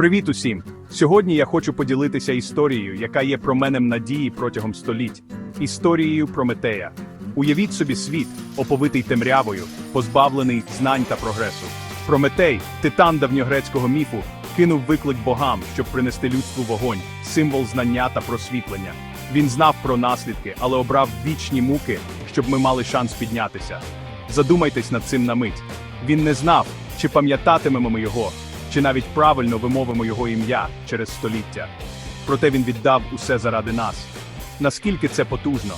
Привіт усім! Сьогодні я хочу поділитися історією, яка є променем надії протягом століть. Історією Прометея. Уявіть собі світ, оповитий темрявою, позбавлений знань та прогресу. Прометей, титан давньогрецького міфу, кинув виклик богам, щоб принести людству вогонь, символ знання та просвітлення. Він знав про наслідки, але обрав вічні муки, щоб ми мали шанс піднятися. Задумайтесь над цим на мить. Він не знав, чи пам'ятатимемо ми його, чи навіть правильно вимовимо його ім'я через століття. Проте він віддав усе заради нас. Наскільки це потужно?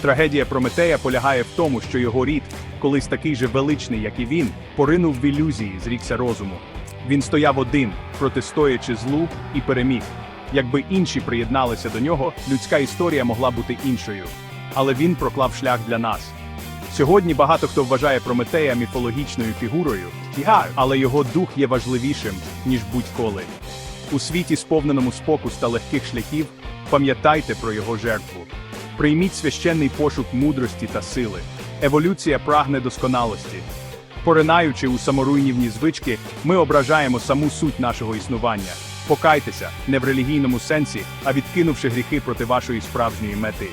Трагедія Прометея полягає в тому, що його рід, колись такий же величний, як і він, поринув в ілюзії, зрікся розуму. Він стояв один, протистоячи злу, і переміг. Якби інші приєдналися до нього, людська історія могла бути іншою. Але він проклав шлях для нас. Сьогодні багато хто вважає Прометея міфологічною фігурою, але його дух є важливішим, ніж будь-коли. У світі, сповненому спокус та легких шляхів, пам'ятайте про його жертву. Прийміть священний пошук мудрості та сили. Еволюція прагне досконалості. Поринаючи у саморуйнівні звички, ми ображаємо саму суть нашого існування. Покайтеся не в релігійному сенсі, а відкинувши гріхи проти вашої справжньої мети.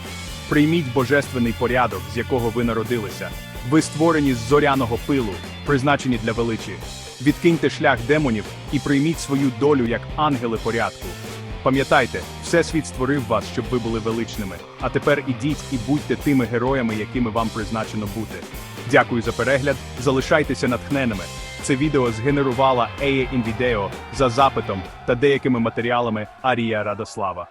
Прийміть божественний порядок, з якого ви народилися. Ви створені з зоряного пилу, призначені для величі. Відкиньте шлях демонів і прийміть свою долю як ангели порядку. Пам'ятайте, Всесвіт створив вас, щоб ви були величними. А тепер ідіть і будьте тими героями, якими вам призначено бути. Дякую за перегляд. Залишайтеся натхненими. Це відео згенерувала Еє Інвідео за запитом та деякими матеріалами Арія Радослава.